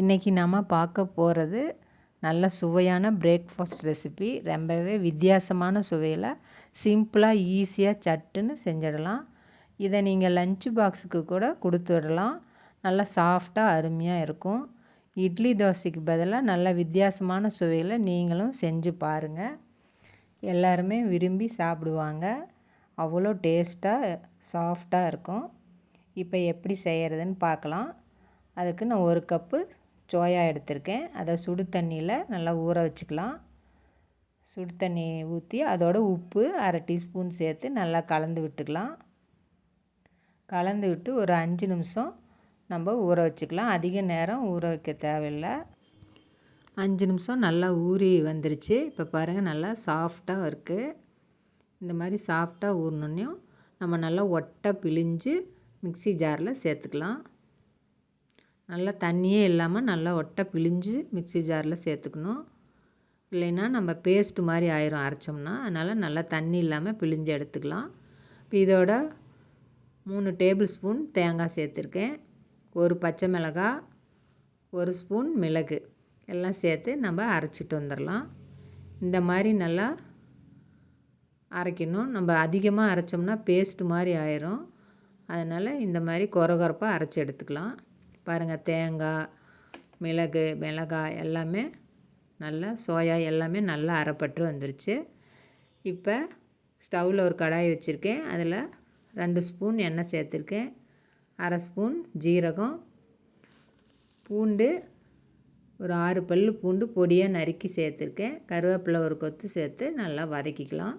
இன்றைக்கி நம்ம பார்க்க போகிறது நல்ல சுவையான பிரேக்ஃபாஸ்ட் ரெசிபி ரொம்பவே வித்தியாசமான சுவையில் சிம்பிளாக ஈஸியாக சட்டுன்னு செஞ்சிடலாம். இதை நீங்கள் லஞ்ச் பாக்ஸுக்கு கூட கொடுத்துடலாம் நல்லா சாஃப்டாக அருமையாக இருக்கும். இட்லி தோசைக்கு பதிலாக நல்ல வித்தியாசமான சுவையில் நீங்களும் செஞ்சு பாருங்கள் எல்லாருமே விரும்பி சாப்பிடுவாங்க. அவ்வளோ டேஸ்ட்டாக சாஃப்டாக இருக்கும். இப்போ எப்படி செய்கிறதுன்னு பார்க்கலாம். அதுக்கு நான் ஒரு கப்பு சோயா எடுத்திருக்கேன். அதை சுடு தண்ணியில் நல்லா ஊற வச்சுக்கலாம். சுடு தண்ணி ஊற்றி அதோட உப்பு அரை டீஸ்பூன் சேர்த்து நல்லா கலந்து விட்டுக்கலாம். கலந்து விட்டு ஒரு அஞ்சு நிமிஷம் நம்ம ஊற வச்சுக்கலாம். அதிக நேரம் ஊற வைக்க தேவையில்லை. அஞ்சு நிமிஷம் நல்லா ஊறி வந்துருச்சு. இப்போ பாருங்கள் நல்லா சாஃப்டாக இருக்குது இந்த மாதிரி சாஃப்டாக ஊறினோன்னையும் நம்ம நல்லா ஒட்டை பிழிஞ்சு மிக்சி ஜாரில் சேர்த்துக்கலாம். நல்லா தண்ணியே இல்லாமல் நல்லா ஒட்டை பிழிஞ்சு மிக்சி ஜாரில் சேர்த்துக்கணும். இல்லைன்னா நம்ம பேஸ்ட்டு மாதிரி ஆயிரும் அரைச்சோம்னா அதனால் நல்லா தண்ணி இல்லாமல் பிழிஞ்சு எடுத்துக்கலாம். இப்போ இதோட மூணு டேபிள் ஸ்பூன் தேங்காய் சேர்த்துருக்கேன். ஒரு பச்சை மிளகா ஒரு ஸ்பூன் மிளகு. எல்லாம் சேர்த்து நம்ம அரைச்சிட்டு வந்துடலாம். இந்த மாதிரி நல்லா அரைக்கணும். நம்ம அதிகமாக அரைச்சோம்னா பேஸ்ட்டு மாதிரி ஆயிரும். அதனால் இந்த மாதிரி குறகுறப்பாக அரைச்சி எடுத்துக்கலாம். பாருங்கள் தேங்காய் மிளகு மிளகாய் எல்லாமே நல்லா சோயா எல்லாமே நல்லா அரைப்பட்டு வந்துருச்சு. இப்போ ஸ்டவ்வில் ஒரு கடாய் வச்சுருக்கேன். அதில் ரெண்டு ஸ்பூன் எண்ணெய் சேர்த்துருக்கேன். அரை ஸ்பூன் ஜீரகம். பூண்டு ஒரு ஆறு பல் பூண்டு பொடியாக நறுக்கி சேர்த்துருக்கேன். கருவேப்பிலை ஒரு கொத்து சேர்த்து நல்லா வதக்கிக்கலாம்.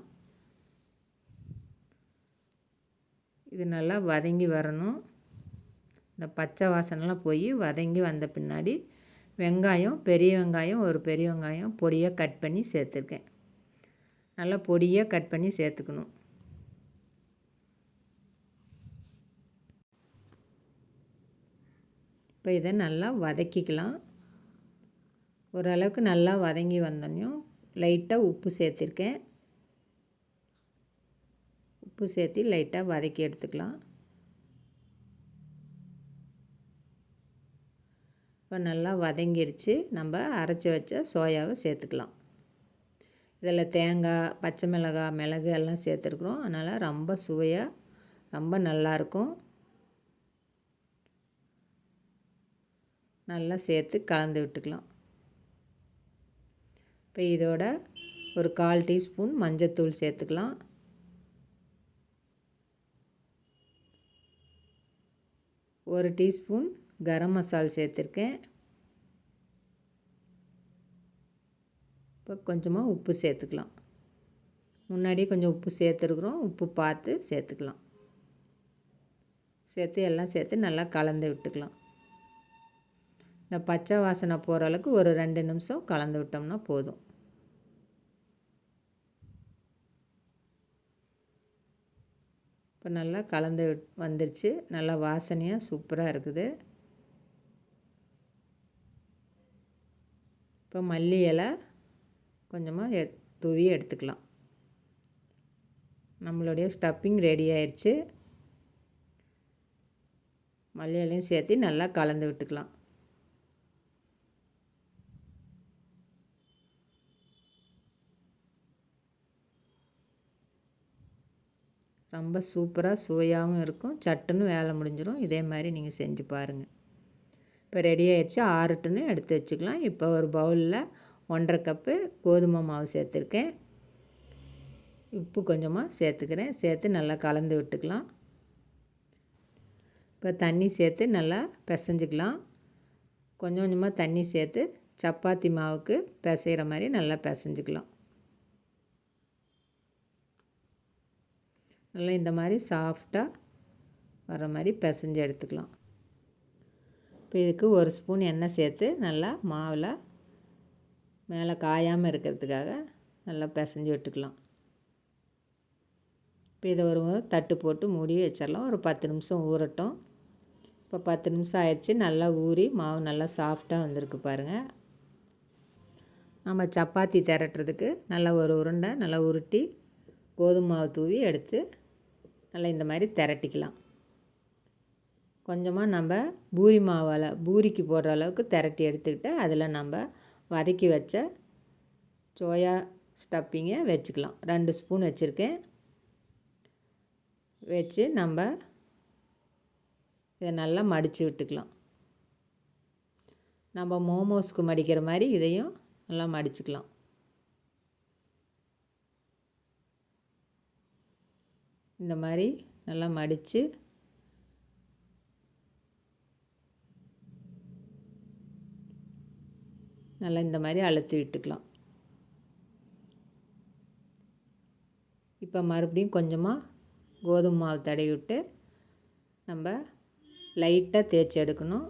இது நல்லா வதங்கி வரணும். இந்த பச்சை வாசனைலாம் போய் வதங்கி வந்த பின்னாடி வெங்காயம் பெரிய வெங்காயம் ஒரு பெரிய வெங்காயம் பொடியாக கட் பண்ணி சேர்த்துருக்கேன். நல்லா பொடியாக கட் பண்ணி சேர்த்துக்கணும். இப்போ இதை நல்லா வதக்கிக்கலாம். ஓரளவுக்கு நல்லா வதங்கி வந்தோன்னையும் லைட்டாக உப்பு சேர்த்துருக்கேன். உப்பு சேர்த்து லைட்டாக வதக்கி எடுத்துக்கலாம். இப்போ நல்லா வதங்கிருச்சு. நம்ம அரைச்சி வச்ச சோயாவை சேர்த்துக்கலாம். இதில் தேங்காய் பச்சை மிளகாய் மிளகு எல்லாம் சேர்த்துருக்குறோம். அதனால் ரொம்ப சுவையாக ரொம்ப நல்லாயிருக்கும் நல்லா சேர்த்து கலந்து விட்டுக்கலாம். இப்போ இதோட ஒரு கால் டீஸ்பூன் மஞ்சத்தூள் சேர்த்துக்கலாம். ஒரு டீஸ்பூன் கரம் மசால் சேர்த்துருக்கேன். இப்போ கொஞ்சமாக உப்பு சேர்த்துக்கலாம். முன்னாடியே கொஞ்சம் உப்பு சேர்த்துருக்குறோம். உப்பு பார்த்து சேர்த்துக்கலாம். சேர்த்து எல்லாம் சேர்த்து நல்லா கலந்து விட்டுக்கலாம். இந்த பச்சை வாசனை போகிற அளவுக்கு ஒரு ரெண்டு நிமிஷம் கலந்து விட்டோம்னா போதும். இப்போ நல்லா கலந்து வந்துருச்சு. நல்லா வாசனையாக சூப்பராக இருக்குது. இப்போ மல்லி இலை கொஞ்சமாக எ தூவி எடுத்துக்கலாம். நம்மளுடைய ஸ்டப்பிங் ரெடி ஆயிடுச்சு மல்லி இலையும் சேர்த்து நல்லா கலந்து விட்டுக்கலாம். ரொம்ப சூப்பராக சுவையாகவும் இருக்கும். சட்டுன்னு வேலை முடிஞ்சிடும் இதே மாதிரி நீங்கள் செஞ்சு பாருங்கள் இப்போ ரெடி ஆயிடுச்சு. ஆறுட்டுன்னு எடுத்து வச்சுக்கலாம். இப்போ ஒரு பவுலில் ஒன்றரை கப்பு கோதுமை மாவு சேர்த்துருக்கேன். உப்பு கொஞ்சமாக சேர்த்துக்கிறேன். சேர்த்து நல்லா கலந்து விட்டுக்கலாம். இப்போ தண்ணி சேர்த்து நல்லா பிசைஞ்சிக்கலாம். கொஞ்சம் கொஞ்சமாக தண்ணி சேர்த்து சப்பாத்தி மாவுக்கு பிசைகிற மாதிரி நல்லா பிசைஞ்சிக்கலாம். நல்லா இந்த மாதிரி சாஃப்டாக வர மாதிரி பிசைஞ்சு எடுத்துக்கலாம். இப்போ இதுக்கு ஒரு ஸ்பூன் எண்ணெய் சேர்த்து நல்லா மாவில் மேலே காயாமல் இருக்கிறதுக்காக நல்லா பிசைஞ்சு விட்டுக்கலாம். இப்போ இதை ஒரு தட்டு போட்டு மூடி வச்சிடலாம். ஒரு பத்து நிமிஷம் ஊறட்டும். இப்போ பத்து நிமிஷம் ஆயிடுச்சு. நல்லா ஊறி மாவு நல்லா சாஃப்டாக வந்திருக்கு பாருங்கள் நம்ம சப்பாத்தி திரட்டுறதுக்கு நல்லா ஒரு உருண்டை நல்லா உருட்டி கோதுமை மாவு தூவி எடுத்து நல்லா இந்த மாதிரி திரட்டிக்கலாம். கொஞ்சமாக நம்ம பூரி மாவால் பூரிக்கு போடுற அளவுக்கு திரட்டி எடுத்துக்கிட்டு அதில் நம்ம வதக்கி வச்ச சோயா ஸ்டப்பிங்கை வச்சுக்கலாம். ரெண்டு ஸ்பூன் வச்சுருக்கேன். வச்சு நம்ம இதை நல்லா மடித்து விட்டுக்கலாம். நம்ம மோமோஸ்க்கு மடிக்கிற மாதிரி இதையும் நல்லா மடிச்சுக்கலாம். இந்த மாதிரி நல்லா மடித்து நல்லா இந்த மாதிரி அழுத்தி விட்டுக்கலாம். இப்போ மறுபடியும் கொஞ்சமாக கோதுமை மாவு தடவி விட்டு நம்ம லைட்டாக தேய்ச்சி எடுக்கணும்.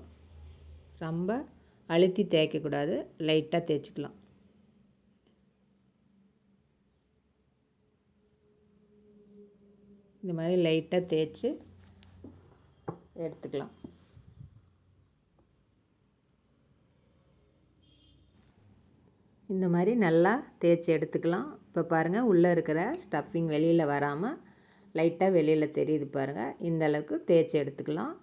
ரொம்ப அழுத்தி தேய்க்கக்கூடாது லைட்டாக தேய்ச்சிக்கலாம். இந்த மாதிரி லைட்டாக தேய்ச்சி எடுத்துக்கலாம். இந்த மாதிரி நல்லா தேய்ச்சி எடுத்துக்கலாம். இப்போ பாருங்கள் உள்ளே இருக்கிற ஸ்டஃபிங் வெளியில் வராமல் லைட்டாக வெளியில் தெரியுது பாருங்கள் இந்த அளவுக்கு தேய்ச்சி எடுத்துக்கலாம்.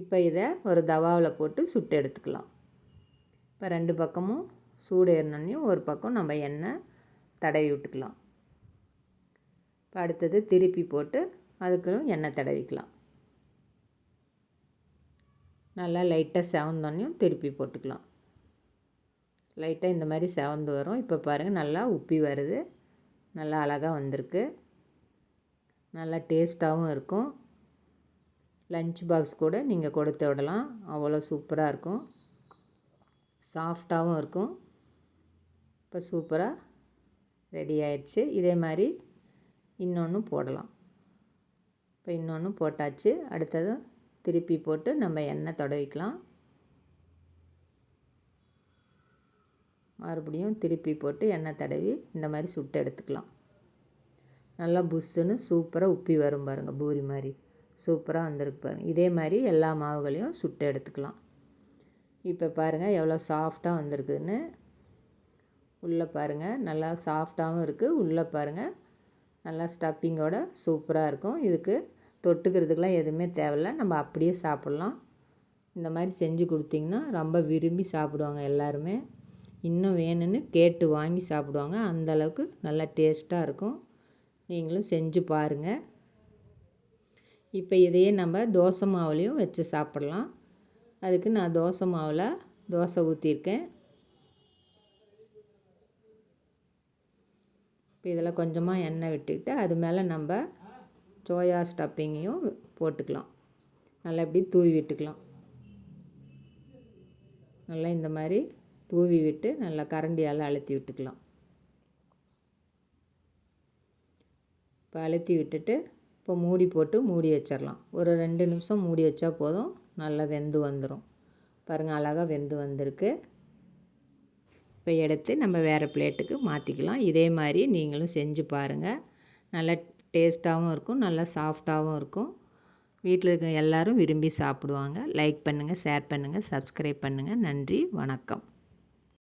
இப்போ இதை ஒரு தவாவில் போட்டு சுட்டு எடுத்துக்கலாம். இப்போ ரெண்டு பக்கமும் சூடு ஏறினோன்னையும் ஒரு பக்கம் நம்ம எண்ணெய் தடவி விட்டுக்கலாம். இப்போ அடுத்தது திருப்பி போட்டு அதுக்கும் எண்ணெய் தடவிக்கலாம். நல்லா லைட்டாக செவந்தோன்னையும் திருப்பி போட்டுக்கலாம். லைட்டாக இந்த மாதிரி செவந்து வரும். இப்போ பாருங்கள் நல்லா உப்பி வருது. நல்லா அழகாக வந்திருக்கு. நல்லா டேஸ்ட்டாகவும் இருக்கும். லஞ்ச் பாக்ஸ் கூட நீங்கள் கொடுத்து விடலாம். அவ்வளோ சூப்பராக இருக்கும். சாஃப்டாகவும் இருக்கும். இப்போ சூப்பராக ரெடி ஆயிடுச்சு. இதே மாதிரி இன்னொன்று போடலாம். இப்போ இன்னொன்று போட்டாச்சு. அடுத்தது திருப்பி போட்டு நம்ம எண்ணெய் தொடவிக்கலாம். மறுபடியும் திருப்பி போட்டு எண்ணெய் தடவி இந்த மாதிரி சுட்டு எடுத்துக்கலாம். நல்லா புஷ்ஷுன்னு சூப்பராக உப்பி வரும் பாருங்கள் பூரி மாதிரி. சூப்பராக வந்திருக்கு பாருங்கள் இதே மாதிரி எல்லா மாவுகளையும் சுட்டு எடுத்துக்கலாம். இப்போ பாருங்கள் எவ்வளோ சாஃப்டாக வந்திருக்குதுன்னு. உள்ளே பாருங்கள் நல்லா சாஃப்டாகவும் இருக்குது உள்ளே பாருங்கள் நல்லா ஸ்டப்பிங்கோட சூப்பராக இருக்கும். இதுக்கு தொட்டுக்கிறதுக்கெலாம் எதுவுமே தேவையில்ல. நம்ம அப்படியே சாப்பிட்லாம். இந்த மாதிரி செஞ்சு கொடுத்திங்கன்னா ரொம்ப விரும்பி சாப்பிடுவாங்க எல்லாருமே. இன்னும் வேணும்னு கேட்டு வாங்கி சாப்பிடுவாங்க. அந்தளவுக்கு நல்லா டேஸ்ட்டாக இருக்கும். நீங்களும் செஞ்சு பாருங்கள் இப்போ இதையே நம்ம தோசை மாவுலேயும் வச்சு சாப்பிட்லாம். அதுக்கு நான் தோசை மாவில் தோசை ஊற்றிருக்கேன் இப்போ இதில் கொஞ்சமாக எண்ணெய் விட்டுக்கிட்டு அது மேலே நம்ம சோயா ஸ்டப்பிங்கையும் போட்டுக்கலாம். நல்லா இப்படி தூவி விட்டுக்கலாம். நல்லா இந்த மாதிரி தூவி விட்டு நல்லா கரண்டியால் அழுத்தி விட்டுக்கலாம். இப்போ அழுத்தி விட்டுட்டு இப்போ மூடி போட்டு மூடி வச்சிடலாம் ஒரு ரெண்டு நிமிஷம் மூடி வச்சா போதும். நல்லா வெந்து வந்துடும் பாருங்கள் அழகாக வெந்து வந்திருக்கு. இப்போ எடுத்து நம்ம வேறு பிளேட்டுக்கு மாற்றிக்கலாம் இதே மாதிரி நீங்களும் செஞ்சு பாருங்கள் நல்லா டேஸ்ட்டாகவும் இருக்கும் நல்லா சாஃப்டாகவும் இருக்கும். வீட்டில் இருக்க எல்லோரும் விரும்பி சாப்பிடுவாங்க. லைக் பண்ணுங்கள் ஷேர் பண்ணுங்கள் சப்ஸ்கிரைப் பண்ணுங்கள் நன்றி வணக்கம்.